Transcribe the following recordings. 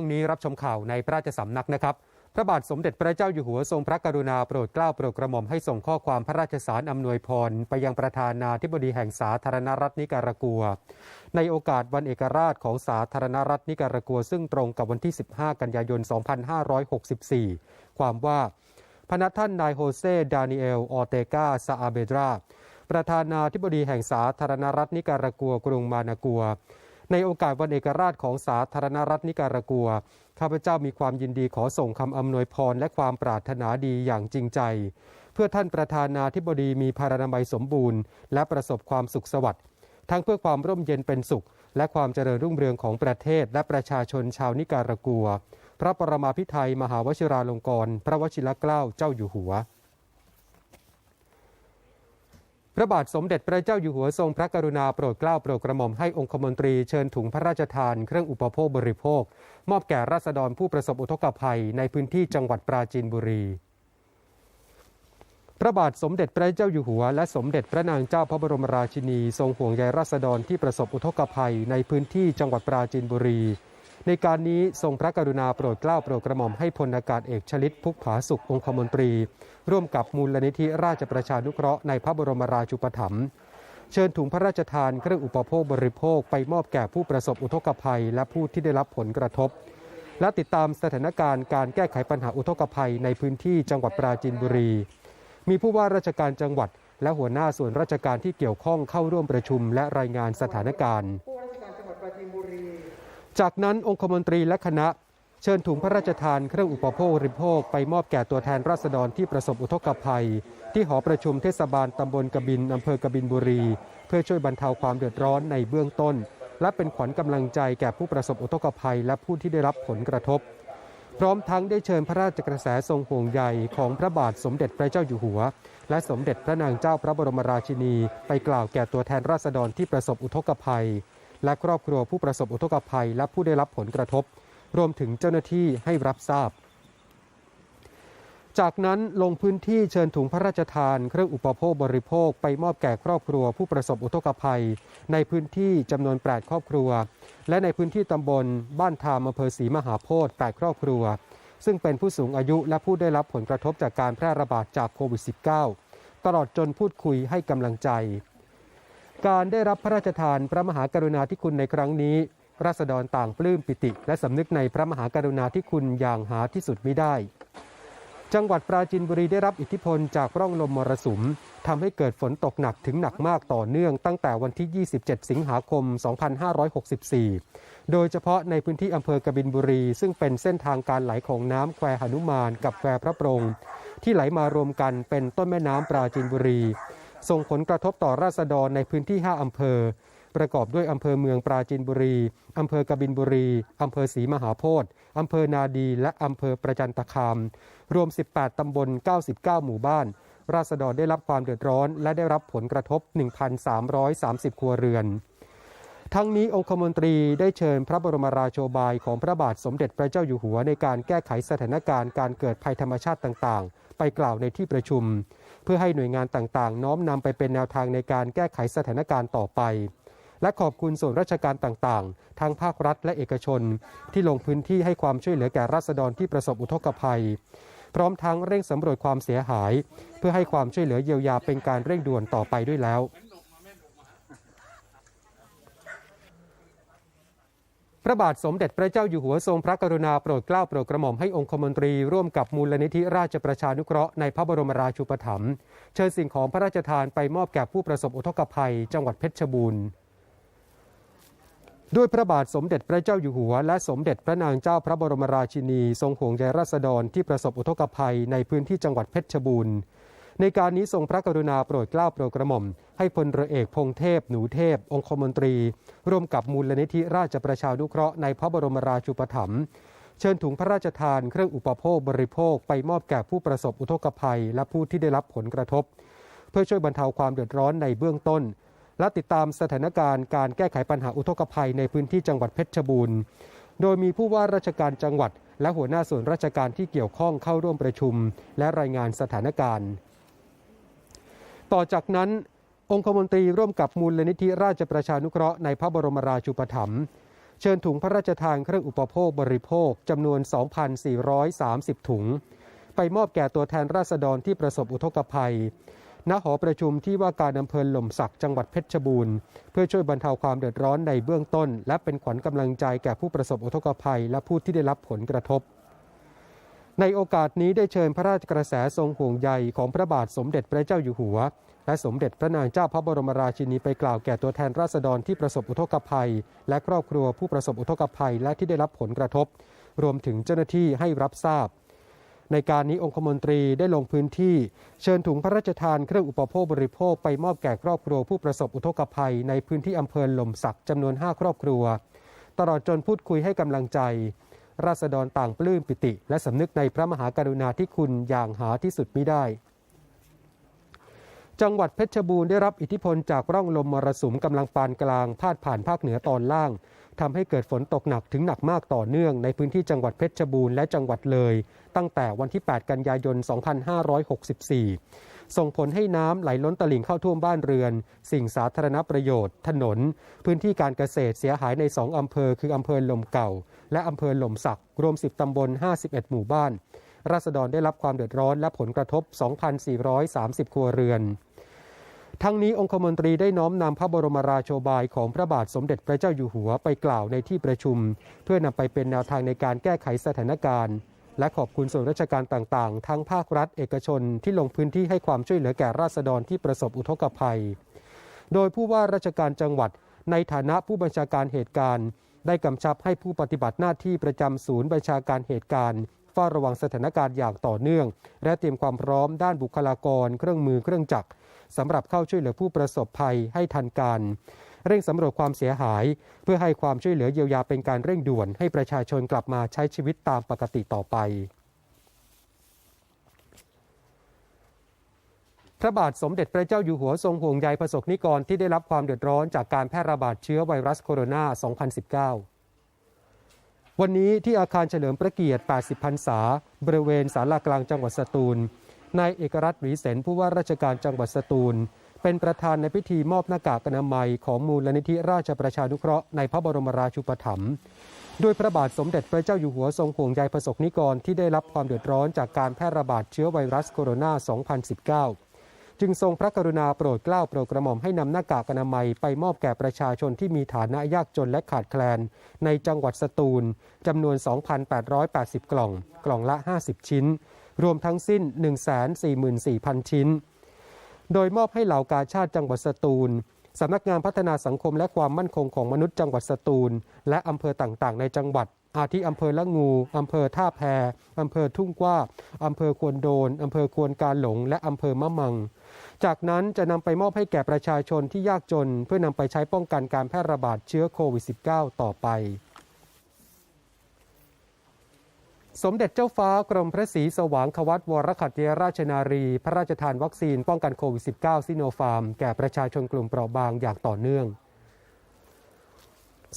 ช่วงนี้รับชมข่าวในพระราชสำนักนะครับ พระบาทสมเด็จพระเจ้าอยู่หัวทรงพระกรุณาโปรดเกล้าโปรดกระหม่อมให้ส่งข้อความพระราชสารอำนวยพร ไปยังประธานาธิบดีแห่งสาธารณรัฐนิการากัว ในโอกาสวันเอกราชของสาธารณรัฐนิการากัว ซึ่งตรงกับวันที่ 15 กันยายน 2564 ความว่าพนักท่านนายโฮเซ ดานิเอล ออเตกาซาอาเบดรา ประธานาธิบดีแห่งสาธารณรัฐนิการากัวกรุงมานากัว ในโอกาสวันเอกราชของสาธารณรัฐนิการากัว ข้าพเจ้ามีความยินดีขอส่งคำอำนวยพรและความปรารถนาดีอย่างจริงใจ เพื่อท่านประธานาธิบดีมีพารานามัยสมบูรณ์ และประสบความสุขสวัสดิ์ทั้งเพื่อความร่มเย็นเป็นสุข และความเจริญรุ่งเรืองของประเทศและประชาชนชาวนิการากัว พระปรมาภิไธยมหาวชิราลงกรณ์พระวชิรเกล้าเจ้าอยู่หัว พระบาทสมเด็จพระเจ้าอยู่หัวทรงพระกรุณาโปรดเกล้าโปรดกระหม่อมให้องคมนตรีเชิญถุงพระราชทานเครื่องอุปโภคบริโภค มอบแก่ราษฎรผู้ประสบอุทกภัยในพื้นที่จังหวัดปราจีนบุรี พระบาทสมเด็จพระเจ้าอยู่หัว และสมเด็จพระนางเจ้าพระบรมราชินีทรงห่วงใยราษฎรที่ประสบอุทกภัยในพื้นที่จังหวัดปราจีนบุรี ในการนี้ทรงพระกรุณาโปรดเกล้าโปรดกระหม่อมให้พลอากาศเอกชลิตพุกผาสุของคมนตรี ร่วมกับมูลนิธิราชประชานุเคราะห์ในพระบรมราชูปถัมภ์เชิญถุงพระราชทานเครื่องอุปโภคบริโภคไปมอบแก่ผู้ประสบอุทกภัย และผู้ที่ได้รับผลกระทบ และติดตามสถานการณ์การแก้ไขปัญหาอุทกภัยในพื้นที่จังหวัดปราจีนบุรี มีผู้ว่าราชการจังหวัด และหัวหน้าส่วนราชการที่เกี่ยวข้องเข้าร่วมประชุมและรายงานสถานการณ์ จากนั้นองคมนตรีและคณะ เชิญถุงพระราชทานเครื่องอุปโภคบริโภคไปมอบแก่ตัวแทนราษฎรที่ประสบอุทกภัย ที่หอประชุมเทศบาลตำบลกบินอำเภอกบินบุรี เพื่อช่วยบรรเทาความเดือดร้อนในเบื้องต้น และเป็นขวัญกำลังใจแก่ผู้ประสบอุทกภัย และผู้ที่ได้รับผลกระทบ พร้อมทั้งได้เชิญพระราชกระแสทรงห่วงใยของพระบาทสมเด็จพระเจ้าอยู่หัว และสมเด็จพระนางเจ้าพระบรมราชินี ไปกล่าวแก่ตัวแทนราษฎรที่ประสบอุทกภัย และครอบครัวผู้ประสบอุทกภัย และผู้ได้รับผลกระทบ รวมถึงเจ้าหน้าที่ให้รับทราบ จากนั้นลงพื้นที่เชิญถุงพระราชทาน เครื่องอุปโภคบริโภคไปมอบแก่ครอบครัวผู้ประสบอุทกภัย ในพื้นที่จำนวน 8 ครอบครัว และในพื้นที่ตำบล บ้านทามอำเภอศรีมหาโพธิ์8ครอบครัว ซึ่งเป็นผู้สูงอายุและผู้ได้รับผลกระทบจากการแพร่ระบาดจากโควิด -19 ตลอดจนพูดคุยให้กำลังใจการได้รับพระราชทานพระมหากรุณาธิคุณในครั้งนี้ ราษฎรต่างปลื้มปิติ และสำนึกในพระมหากรุณาธิคุณอย่างหาที่สุดไม่ได้ จังหวัดปราจีนบุรีได้รับอิทธิพลจากร่องลมมรสุมทำให้เกิดฝนตกหนักถึงหนักมากต่อเนื่องตั้งแต่วันที่ 27 สิงหาคม 2564 โดยเฉพาะในพื้นที่อำเภอกบินบุรี ซึ่งเป็นเส้นทางการไหลของน้ำแควหนุมานกับแควพระโปรง ที่ไหลมารวมกันเป็นต้นแม่น้ำปราจีนบุรี ส่งผลกระทบต่อราษฎรในพื้นที่ 5 อำเภอ ประกอบด้วยอำเภอเมืองปราจีนบุรี อำเภอกบินบุรี อำเภอศรีมหาโพธิ์อำเภอนาดี และอำเภอประจันตคาม รวม 18 ตำบล 99 หมู่บ้าน ราษฎรได้รับความเดือดร้อน และได้รับผลกระทบ 1,330 ครัวเรือน ทั้งนี้องคมนตรีได้เชิญพระบรมราโชบายของพระบาทสมเด็จพระเจ้าอยู่หัวในการแก้ไขสถานการณ์การเกิดภัยธรรมชาติต่างๆ ไปกล่าวในที่ประชุม เพื่อให้หน่วยงานต่างๆ น้อมนำไปเป็นแนวทางในการแก้ไขสถานการณ์ต่อไป และขอบคุณส่วนราชการต่างๆ ทั้งภาครัฐและเอกชน ที่ลงพื้นที่ให้ความช่วยเหลือแก่ราษฎรที่ประสบอุทกภัย พร้อมทั้งเร่งสำรวจความเสียหาย เพื่อให้ความช่วยเหลือเยียวยาเป็นการเร่งด่วนต่อไปด้วยแล้วพระบาทสมเด็จพระเจ้าอยู่หัวทรงพระกรุณาโปรดเกล้าโปรดกระหม่อมให้องคมนตรีร่วมกับมูลนิธิราชประชานุเคราะห์ในพระบรมราชูปถัมภ์เชิญสิ่งของพระราชทานไปมอบแก่ผู้ประสบอุทกภัย จังหวัดเพชรบูรณ์ ด้วยพระบาทสมเด็จพระเจ้าอยู่หัว และสมเด็จพระนางเจ้าพระบรมราชินี ทรงห่วงใยราษฎรที่ประสบอุทกภัยในพื้นที่จังหวัดเพชรบูรณ์ ในการนี้ทรงพระกรุณาโปรดเกล้าโปรดกระหม่อม ให้พลเรือเอกพงเทพ หนูเทพ องคมนตรี ร่วมกับมูลนิธิราชประชานุเคราะห์ในพระบรมราชูปถัมภ์เชิญถุงพระราชทานเครื่องอุปโภคบริโภคไปมอบแก่ผู้ประสบอุทกภัย และผู้ที่ได้รับผลกระทบ เพื่อช่วยบรรเทาความเดือดร้อนในเบื้องต้น และติดตามสถานการณ์การแก้ไขปัญหาอุทกภัยในพื้นที่จังหวัดเพชรบูรณ์ โดยมีผู้ว่าราชการจังหวัด และหัวหน้าส่วนราชการที่เกี่ยวข้องเข้าร่วมประชุม และรายงานสถานการณ์ ต่อจากนั้น องคมนตรีร่วมกับมูลนิธิราชประชานุเคราะห์ในพระบรมราชูปถัมภ์เชิญถุงพระราชทานเครื่องอุปโภคบริโภคจำนวน 2,430 ถุง ไปมอบแก่ตัวแทนราษฎรที่ประสบอุทกภัย ณหอประชุมที่ว่าการอำเภอหล่มสักจังหวัดเพชรบูรณ์ เพื่อช่วยบรรเทาความเดือดร้อนในเบื้องต้น และเป็นขวัญกำลังใจแก่ผู้ประสบอุทกภัย และผู้ที่ได้รับผลกระทบ ในโอกาสนี้ได้เชิญพระราชกระแสทรงห่วงใยของพระบาทสมเด็จพระเจ้าอยู่หัว และสมเด็จพระนางเจ้าพระบรมราชินีไปกล่าวแก่ตัวแทนราษฎรที่ประสบอุทกภัย และครอบครัวผู้ประสบอุทกภัยและที่ได้รับผลกระทบ รวมถึงเจ้าหน้าที่ให้รับทราบ ในการนี้องคมนตรีได้ลงพื้นที่ เชิญถุงพระราชทานเครื่องอุปโภคบริโภคไปมอบแก่ครอบครัวผู้ประสบอุทกภัย ในพื้นที่อำเภอหล่มสักจำนวน 5 ครอบครัว ตลอดจนพูดคุยให้กำลังใจ ราษฎรต่างปลื้มปิติ และสำนึกในพระมหากรุณาธิคุณอย่างหาที่สุดมิได้จังหวัดเพชรบูรณ์ได้รับอิทธิพลจากร่องลมมรสุมกำลังปานกลาง พาดผ่านภาคเหนือตอนล่าง ทำให้เกิดฝนตกหนักถึงหนักมากต่อเนื่องในพื้นที่จังหวัดเพชรบูรณ์และจังหวัดเลย ตั้งแต่วันที่ 8 กันยายน 2564 ส่งผลให้น้ำไหลล้นตลิ่งเข้าท่วมบ้านเรือน สิ่งสาธารณประโยชน์ ถนน พื้นที่การเกษตรเสียหายใน 2 อำเภอ คืออำเภอหล่มเก่า และอำเภอหล่มสักรวม 10 ตำบล 51 หมู่บ้าน ราษฎรได้รับความเดือดร้อนและผลกระทบ 2,430 ครัวเรือน ทั้งนี้องคมนตรีได้น้อมนำพระบรมราโชบายของพระบาทสมเด็จพระเจ้าอยู่หัวไปกล่าวในที่ประชุม เพื่อนำไปเป็นแนวทางในการแก้ไขสถานการณ์ และขอบคุณส่วนราชการต่างๆ ทั้งภาครัฐเอกชนที่ลงพื้นที่ให้ความช่วยเหลือแก่ราษฎรที่ประสบอุทกภัย โดยผู้ว่าราชการจังหวัดในฐานะผู้บัญชาการเหตุการณ์ ได้กำชับให้ผู้ปฏิบัติหน้าที่ประจำศูนย์บัญชาการเหตุการณ์ เฝ้าระวังสถานการณ์อย่างต่อเนื่อง และเตรียมความพร้อมด้านบุคลากร เครื่องมือเครื่องจักรสำหรับเข้าช่วยเหลือผู้ประสบภัยให้ทันการเร่งสำรวจความเสียหาย เพื่อให้ความช่วยเหลือเยียวยาเป็นการเร่งด่วนให้ประชาชนกลับมาใช้ชีวิตตามปกติต่อไป พระบาทสมเด็จพระเจ้าอยู่หัวทรงห่วงใยประสบนิกรที่ได้รับความเดือดร้อนจากการแพร่ระบาดเชื้อไวรัสโคโรนา 2019 วันนี้ที่อาคารเฉลิมพระเกียรติ 80 พรรษา บริเวณศาลากลางจังหวัดสตูล นายเอกรัตน์หรีเสนผู้ว่าราชการจังหวัดสตูล เป็นประธานในพิธีมอบหน้ากากอนามัยของมูลนิธิราชประชานุเคราะห์ในพระบรมราชูปถัมภ์ด้วยพระบาทสมเด็จพระเจ้าอยู่หัวทรงห่วงใยประสบนิกรที่ได้รับความเดือดร้อนจากการแพร่ระบาดเชื้อไวรัสโคโรนา 2019 จึงทรงพระกรุณาโปรดเกล้าโปรดกระหม่อมให้นำหน้ากากอนามัยไปมอบแก่ประชาชนที่มีฐานะยากจนและขาดแคลน ในจังหวัดสตูลจำนวน 2,880 กล่อง กล่องละ 50 ชิ้น รวมทั้งสิ้น 144,000 ชิ้น โดยมอบให้เหล่ากาชาติจังหวัดสตูลสำนักงานพัฒนาสังคมและความมั่นคงของมนุษย์จังหวัดสตูล และอำเภอต่างๆ ในจังหวัด อาทิอำเภอละงู อำเภอท่าแพอำเภอทุ่งกว้าอำเภอควนโดน อำเภอควนการหลง และอำเภอมะมัง จากนั้นจะนำไปมอบให้แก่ประชาชนที่ยากจน เพื่อนำไปใช้ป้องกันการแพร่ระบาดเชื้อโควิด -19 ต่อไป สมเด็จเจ้าฟ้ากรมพระศรีสว่างควัตวรคัตยราชนารี พระราชทานวัคซีนป้องกันโควิด -19 ซิโนฟาร์ม แก่ประชาชนกลุ่มเปราะบางอย่างต่อเนื่อง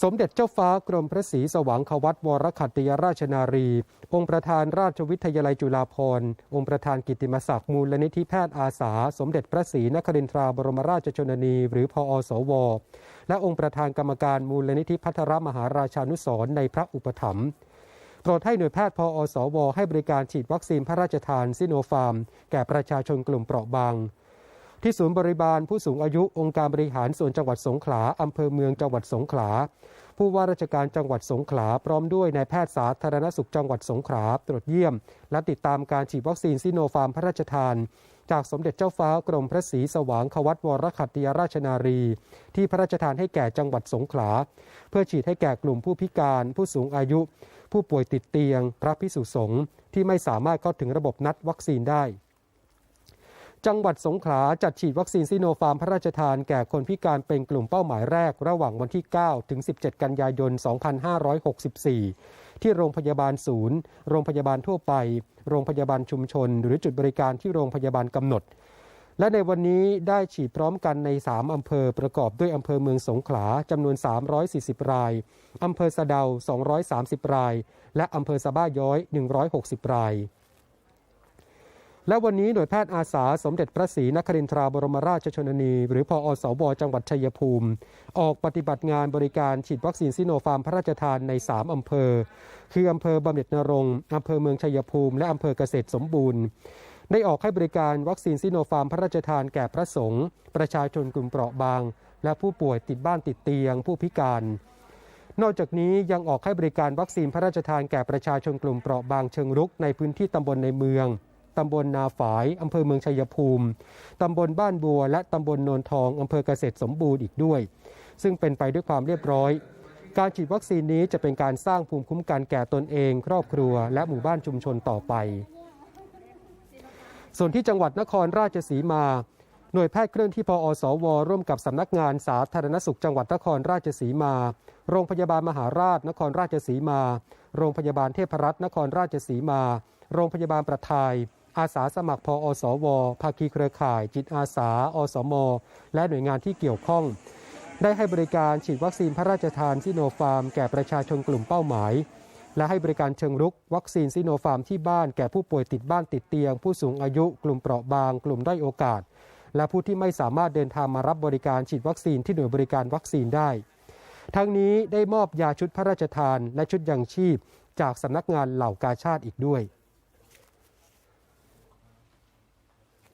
สมเด็จเจ้าฟ้ากรมพระศรีสว่างควัตวรคัตยราชนารี องค์ประธานราชวิทยาลัยจุฬาภรณ์ องค์ประธานกิตติมศักดิ์มูลนิธิแพทย์อาสา สมเด็จพระศรีนครินทราบรมราชชนนี หรือพอสว และองค์ประธานกรรมการมูลนิธิพัทรมหาราชานุสรในพระอุปถัมภ์โปรดให้หน่วยแพทย์พอสว ให้บริการฉีดวัคซีนพระราชทานซิโนฟาร์ม แก่ประชาชนกลุ่มเปราะบาง ที่ศูนย์บริบาลผู้สูงอายุองค์การบริหารส่วนจังหวัดสงขลาอำเภอเมืองจังหวัดสงขลา ผู้ว่าราชการจังหวัดสงขลา พร้อมด้วยนายแพทย์สาธารณสุขจังหวัดสงขลาตรวจเยี่ยม และติดตามการฉีดวัคซีนซิโนฟาร์มพระราชทาน จากสมเด็จเจ้าฟ้ากรมพระศรีสว่างควัตวรคัตติยราชนารี ที่พระราชทานให้แก่จังหวัดสงขลา เพื่อฉีดให้แก่กลุ่มผู้พิการ ผู้สูงอายุ ผู้ป่วยติดเตียง พระพิสุสงฆ์ที่ไม่สามารถเข้าถึงระบบนัดวัคซีนได้ จังหวัดสงขลาจัดฉีดวัคซีนซิโนฟาร์มพระราชทานแก่คนพิการเป็นกลุ่มเป้าหมายแรก ระหว่างวันที่ 9 ถึง 17 กันยายน 2564 ที่โรงพยาบาลศูนย์ โรงพยาบาลทั่วไป โรงพยาบาลชุมชน หรือจุดบริการที่โรงพยาบาลกำหนด และในวันนี้ได้ฉีดพร้อมกันใน 3 อำเภอประกอบด้วยอำเภอเมืองสงขลาจำนวน 340 ราย อำเภอสะเดา 230 ราย และอำเภอสะบ้าย้อย 160 ราย และวันนี้หน่วยแพทย์อาสาสมเด็จพระศรีนครินทราบรมราชชนนี หรือพออสวจังหวัดชัยภูมิ ออกปฏิบัติงานบริการฉีดวัคซีนซิโนฟาร์มพระราชทานใน 3 อำเภอ คืออำเภอบำเหน็จนรงค์อำเภอเมืองชัยภูมิ และอำเภอเกษตรสมบูรณ์ ได้ออกให้บริการวัคซีนซิโนฟาร์มพระราชทานแก่พระสงฆ์ประชาชนกลุ่มเปราะบาง และผู้ป่วยติดบ้านติดเตียง ผู้พิการนอกจากนี้ยังออกให้บริการวัคซีนพระราชทานแก่ประชาชนกลุ่มเปราะบางเชิงรุกในพื้นที่ตำบลในเมือง ตำบลนาฝายอำเภอเมืองชัยภูมิ ตำบลบ้านบัว และตำบลโนนทองอำเภอเกษตรสมบูรณ์อีกด้วย ซึ่งเป็นไปด้วยความเรียบร้อย การฉีดวัคซีนนี้จะเป็นการสร้างภูมิคุ้มกันแก่ตนเอง ครอบครัว และหมู่บ้านชุมชนต่อไป ส่วนที่จังหวัดนครราชสีมาหน่วยแพทย์เคลื่อนที่พอสว ร่วมกับสำนักงานสาธารณสุขจังหวัดนครราชสีมา โรงพยาบาลมหาราช นครราชสีมา โรงพยาบาลเทพรัตน์นครราชสีมา โรงพยาบาลประทาย อาสาสมัครพอสวภาคีเครือข่าย จิตอาสา อสม และหน่วยงานที่เกี่ยวข้อง ได้ให้บริการฉีดวัคซีนพระราชทานซิโนฟาร์ม แก่ประชาชนกลุ่มเป้าหมาย และให้บริการเชิงรุก วัคซีนซิโนฟาร์มที่บ้านแก่ผู้ป่วยติดบ้านติดเตียง ผู้สูงอายุ กลุ่มเปราะบาง กลุ่มด้อยโอกาส และผู้ที่ไม่สามารถเดินทางมารับบริการฉีดวัคซีนที่หน่วยบริการวัคซีนได้ ทั้งนี้ได้มอบยาชุดพระราชทานและชุดยังชีพ จากสำนักงานเหล่ากาชาติอีกด้วย